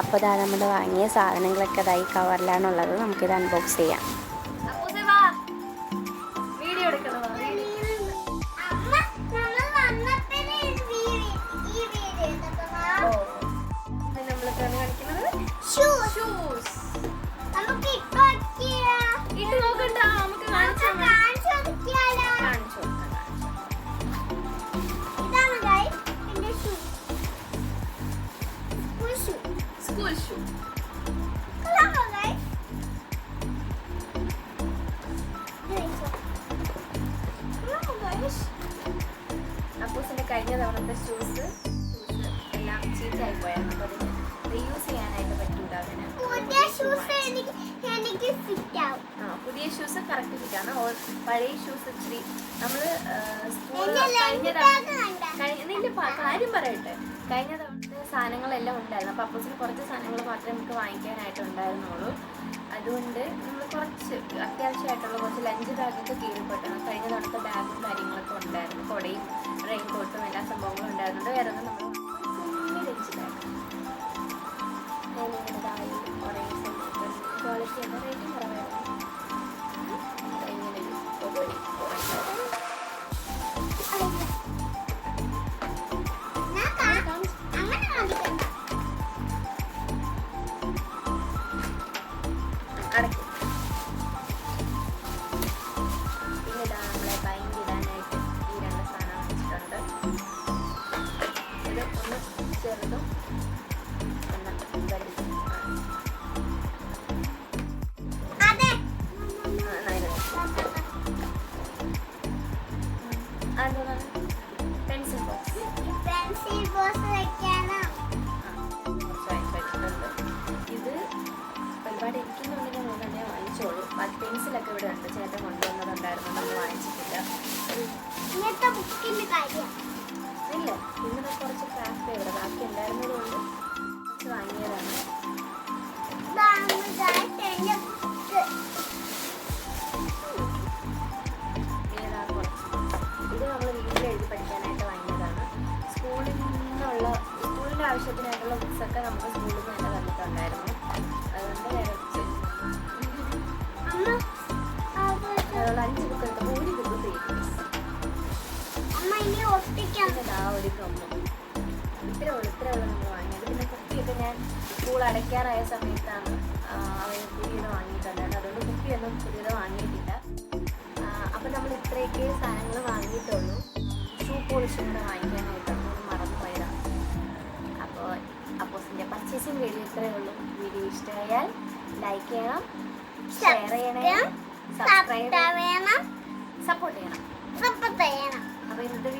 അപ്പോൾ ഇതാ നമ്മൾ വാങ്ങിയ സാധനങ്ങളൊക്കെ ഇതായി കവറിലാണുള്ളത്. നമുക്കിത് അൺബോക്സ് ചെയ്യാം. അപ്പൂസേ അപ്പൂസിന്റെ കഴിഞ്ഞ തവണത്തെ ഷൂസ് എല്ലാം ചീറ്റായി പോയായിരുന്നു അപ്പോൾ അതിന് റീയൂസ് ചെയ്യാനായിട്ട് പറ്റൂല അതിന്. പുതിയ ഷൂസ് എനിക്ക് ഫിറ്റ് ആവും. ആ പുതിയ ഷൂസ് കറക്റ്റ് ഫിറ്റാണ് പഴയ ഷൂസ് ഇച്ചിരി നമ്മൾ സ്കൂളിൽ കഴിഞ്ഞ തവണ പ- കാര്യം പറയട്ടെ. കഴിഞ്ഞ തവണത്തെ സാധനങ്ങളെല്ലാം ഉണ്ടായിരുന്നു. അപ്പോൾ അപ്പോസിന് കുറച്ച് സാധനങ്ങൾ മാത്രമേ നമുക്ക് വാങ്ങിക്കാനായിട്ട് ഉണ്ടായിരുന്നുള്ളൂ. അതുകൊണ്ട് നമ്മൾ കുറച്ച് അത്യാവശ്യമായിട്ടുള്ള കുറച്ച് ലഞ്ച് ബാഗൊക്കെ കീഴിൽപ്പെട്ടാണ് ഇവിടെ ഉണ്ട്. ചേട്ടൻ കൊണ്ടുവന്നതുണ്ടായിരുന്നു. നമ്മൾ വാങ്ങിച്ചിട്ടില്ല. ഇന്നത്തെ ബുക്കിന്റെ കാര്യം ഇല്ല. ഇന്ന് കുറച്ച് ക്രാഫ്റ്റ് ഇവിടെ. ബാക്കി ഉണ്ടായിരുന്നത് കൊണ്ട് കുറച്ച് വാങ്ങിയതാണ്. ഇത് നമ്മൾ വീട്ടിൽ എഴുതി പഠിക്കാനായിട്ട് വാങ്ങിയതാണ്. സ്കൂളിൽ നിന്നുള്ള സ്കൂളിന്റെ ആവശ്യത്തിനായിട്ടുള്ള ബുക്സൊക്കെ നമുക്ക് സ്കൂളിൽ നിന്ന് തന്നെ തന്നിട്ടുണ്ടായിരുന്നു. അതുകൊണ്ട് ഒരു ഗമ്മ ഇത്ര ഉള്ളു നമ്മൾ വാങ്ങിയത്. പിന്നെ കുപ്പിയൊക്കെ ഞാൻ സ്കൂൾ അടയ്ക്കാറായ സമയത്താണ് അവന് പുതിയത് വാങ്ങിയിട്ടുണ്ടായിരുന്നത്. അതുകൊണ്ട് കുപ്പിയൊന്നും പുതിയത് വാങ്ങിയിട്ടില്ല. അപ്പം നമ്മൾ ഇത്രയൊക്കെ സാധനങ്ങൾ വാങ്ങിയിട്ടുള്ളൂ. ഷൂ പോളിഷും കൂടെ വാങ്ങിക്കാനായിട്ട് നമ്മൾ മറന്നു പോയതാണ്. അപ്പോൾ അപ്പോസിന്റെ പർച്ചേസിങ് വീഡിയോ ഇത്രയേ ഉള്ളൂ. വീഡിയോ ഇഷ്ടമായാൽ ലൈക്ക് ചെയ്യണം ഷെയർ ചെയ്യണം സബ്സ്ക്രൈബ് ചെയ്യണം സപ്പോർട്ട് ചെയ്യണം. സപ്പോർട്ട് ചെയ്യണം. അപ്പോൾ ഇന്നത്തെ ഇത്ര